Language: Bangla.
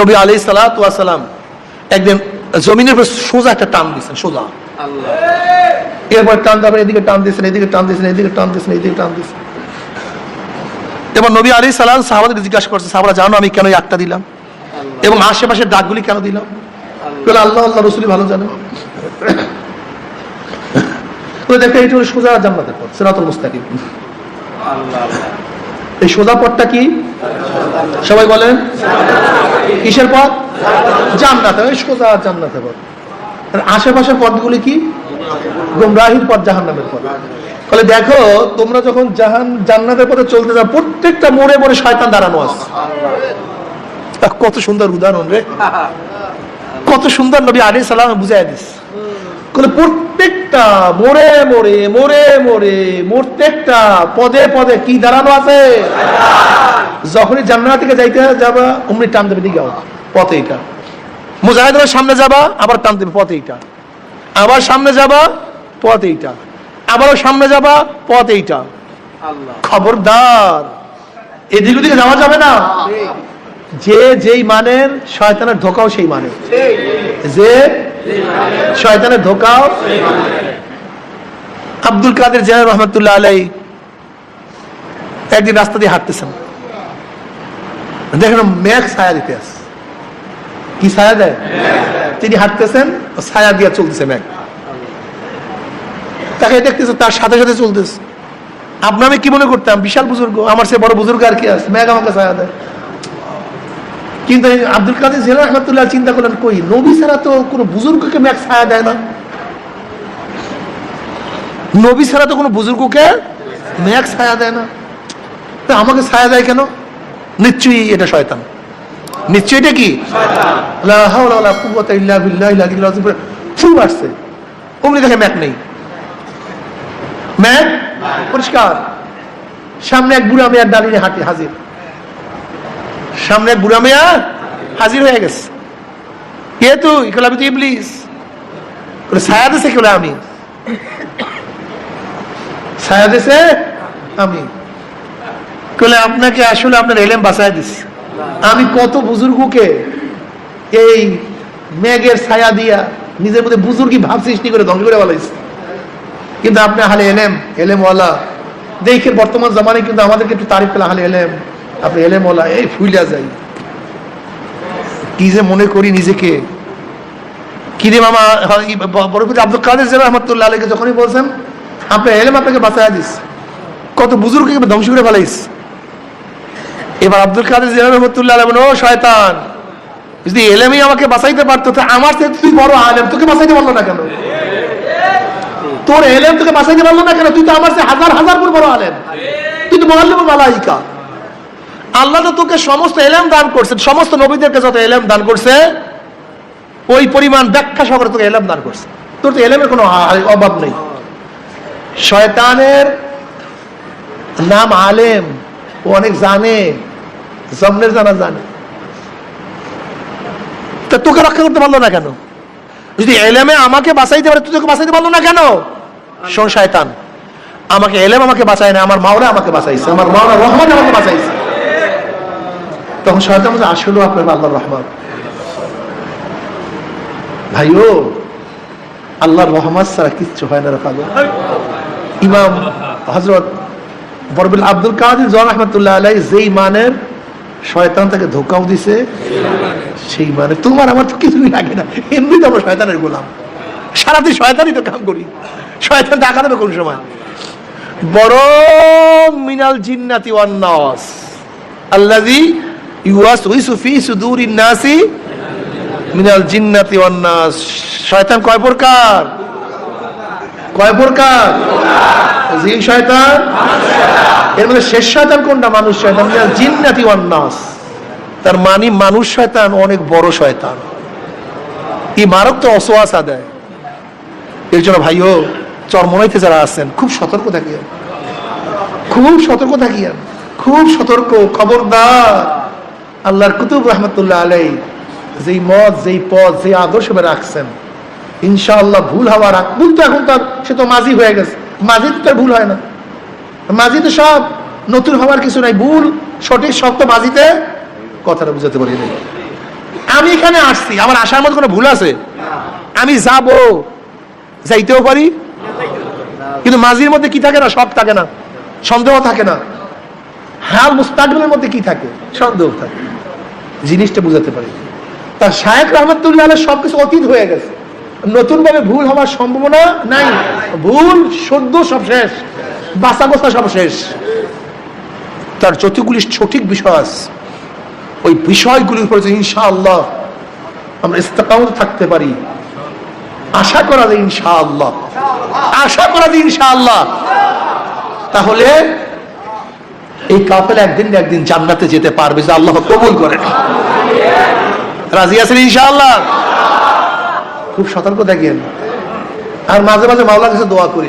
নবী আলি সালাম একদিন জমিনের উপর সোজা একটা টান দিয়েছেন সোজা। এরপর টান তারপরে এদিকে টান এদিকে টান এদিকে টান এদিকে টান এবার নবী আলী সালাম সাহাবাদেরকে জিজ্ঞাসা করছে সাহাবারা জানো আমি কেন একটা দিলাম? এবং আশেপাশের দাগগুলি কেন দিলাম? বলে আল্লাহ আল্লাহ রসুলি ভালো জানে। দেখো এইটা সোজা জান্নাতের পথ সেরাতুল মুস্তাকিম। এই সোজা পথটা কি? সবাই বলেন কিসের পথ? জান্নাতে। ওই সোজা জান্নাতে পথ। আর আশেপাশের পথগুলি কি? গুমরাহির পথ, জাহান্নামের পথ। ফলে দেখো, তোমরা যখন জাহান, জান্নাতের পথে চলতে যাও, প্রত্যেকটা মোড়ে মোড়ে শয়তান দাঁড়ানো আছে। কত সুন্দর উদাহরণ রে। কত সুন্দর নবী আলী সালাম বুঝাই দিস বলে প্রত্যেকটা মোড়ে মোড়ে মোড়ে মোড়ে প্রত্যেকটা পদে পদে কি দাঁড়ানো আছে? যখনই জান্নাত থেকে যাইতে যাবা অমনি টান দেবে দিকে পথে এইটা মুজাহিদের সামনে যাবা আবার টান দেবে পথে এইটা আবার সামনে যাবা পথ এইটা আবারও সামনে যাবা পথ এইটা খবরদার। এদিক ওদিকে যাওয়া যাবে না? যে যেই মানের, শয়তানের ধোকাও সেই মানের। যে শয়তানের ধোকাও আব্দুল কাদের জেনার রহমতুল্লাহ আলাই একদিন রাস্তা দিয়ে হাঁটতেছেন। দেখেন মেঘ ছায়া দিতে আস কি ছায়া দেয়? তিনি হাঁটতেছেন, ছায়া দিয়ে চলতেছে মেঘ। তাকে দেখতেছে, তার সাথে সাথে চলতেছে। আপনার আমি কি মনে করতাম? বিশাল বুজুর্গ, আমার সে বড় বুজুর্গ আর কি আছে? মেঘ আমাকে ছায়া দেয়। কিন্তু আব্দুল কাদের জেলা রহমতুল্লাহ চিন্তা করলেন, কই, নবী ছাড়া তো কোনো বুজুর্গকে ম্যাক ছায়া দেয় না? নবী ছাড়া তো কোনো বুজুর্গকে ম্যাক ছায়া দেয় না। তা আমাকে ছায়া দেয় কেন? নিশ্চয়ই এটা শয়তান। নিশ্চয়ই এটা কি? ফুল আসছে অমনি দেখে ম্যাক নেই। ম্যাক পরিষ্কার। সামনে এক বুড়া মেয়ার দাঁড়িয়ে হাঁটে হাজির। সামনে বুড়া মেয়া হাজির হয়ে গেছে। কে তুই? কেলা আমি তো ইবলিস। বলে ছায়া দিছে? কেলা আমি। ছায়া দিছে? আমি। কলে আপনাকে আসলে আপনার এলেম বাঁচায় দিস আমি কত বুজুর্গকে এই মেঘের ছায়া দিয়া নিজের মধ্যে বুজুর্গি ভাব সৃষ্টি করে ধ্বংস করে বলাইছে কিন্তু আপনি হালে এলেম এলেম ওয়ালা দেখেন বর্তমান জামানে কিন্তু আমাদেরকে একটু তারিফ পেলে হালে এলেম। আপনি এলেম ওয়ালা এই ফুইলা যাই। কি যে মনে করি নিজেকে। কি রে মামা বরফির আব্দুল কাদের জেলা রহমতুল্লাহ আলীকে যখনই বলছেন আপনার এলেম আপনাকে বাঁচায় দিস। কত বুজুর্গকে ধ্বংস করে ফেলাইস। এবার আব্দুল কাদের জেলা রহমতুল্লাহ আলম ও শয়তান, যদি এলেমই আমাকে বাঁচাইতে পারতো, তা আমার থেকে তুই বড় আলেম, তোকে বাঁচাইতে পারল না কেন? তোর এলেম তোকে বাঁচাইতে পারল না কেন? তুই তো আমার চেয়ে হাজার হাজার গুণ বড় আলেম। তুই তো মহাল্লিম মালাইকা। আল্লাহ তো তোকে সমস্ত এলেম দান করছে, সমস্ত নবীদেরকে যত এলেম দান করছে, ওই পরিমাণ ব্যাখ্যা সহকারে তোকে এলেম দান করছে। তোর তো এলেমের কোনো অভাব নেই। শয়তানের নাম আলেম, ও অনেক জানে জমনের জানা জানে। তা তোকে রক্ষা করতে পারল না কেন? যদি এলেমে আমাকে বাঁচাইতে পারে, তুই তোকে বাঁচাইতে পারল না কেন? শোন, শয়তান, আমাকে এলেম আমাকে বাঁচায় না আমার মাওরা আমাকে বাঁচাইছে, আমার মাওরা রহমান আমাকে বাঁচাইছে। তখন শয়তান বলছে আসলেও আপনার আল্লাহর রহমান ভাইও, আল্লাহর রহমান ছাড়া কিচ্ছু হয় না রে পাগল। ইমাম হজরত বরবিল আব্দুল কাদের জন রহমতুল্লাহ আলাই যেই মানের শয়তান তাকে ধোকাও দিছে, সেই মানে তোমার আমার তো কিছুই লাগে না। এমনি তো আমরা শয়তানের গোলাম। সারাদিন শয়তানই তো কাম করি। শয়তান দেখা দেবে কোন সময়। বড় মিনাল জিন্নাতি ওয়ান নাস শয়তান কয় প্রকার? কয় প্রকার? এর মধ্যে শেষ শয়তান কোনটা? মানুষ শয়তান। মিনাল জিন্নাতি ওয়ান নাস। তার মানে মানুষ শয়তান, অনেক বড় শয়তান। এই মারক তো অসোয়াশা দেয়। এর জন্য ভাইও চরমনাইতে যারা আছেন, খুব সতর্ক থাকিয়েন খুব সতর্ক থাকিয়েন খুব সতর্ক, খবরদার। আল্লাহর কুতুব রহমতুল্লাহ আলাই যেই মত, যেই পথ, যেই আদর্শ রাখছেন, ইনশাআল্লাহ ভুল হওয়ার আগ ভুল তো এখন তার, সে তো মাঝি হয়ে গেছে। মাঝি তো তার ভুল হয় না। মাঝি তো সব নতুন হওয়ার কিছু নাই, ভুল, সঠিক তো মাঝিতে কথাটা বুঝাতে পারি আমি এখানে আসছি, আমার আসার মধ্যে কোনো ভুল আছে? আমি যাব, যাইতেও পারি। কিন্তু মাঝির মধ্যে কি থাকে না? সব থাকে না। সন্দেহ থাকে না। হাল মুস্তাকবিলের মধ্যে কি থাকে? সন্দেহ থাকে। জিনিসটা বুঝাতে পারি। তার শায়েক রহমতুল্লাহ আলাইহ সবকিছু অতীত হয়ে গেছে। নতুন ভাবে ভুল হওয়ার সম্ভাবনা নাই। ভুল, সদ্য সব শেষ। বাসা বসা সব শেষ। তার যতগুলি সঠিক বিষয় আছে, ওই বিষয়গুলির উপরে যে ইনশাআল্লাহ আমরা ইস্তেকামত থাকতে পারি, আশা করা যায় ইনশাআল্লাহ। আশা করা যায় ইনশাআল্লাহ। তাহলে এই কাপেল একদিন একদিন জান্নাতে যেতে পারবে যে আল্লাহ কবুল করে রাজি আছেন ইনশাআল্লাহ? খুব সতর্ক দেখেন আর মাঝে মাঝে মাওলার কাছে দোয়া করি।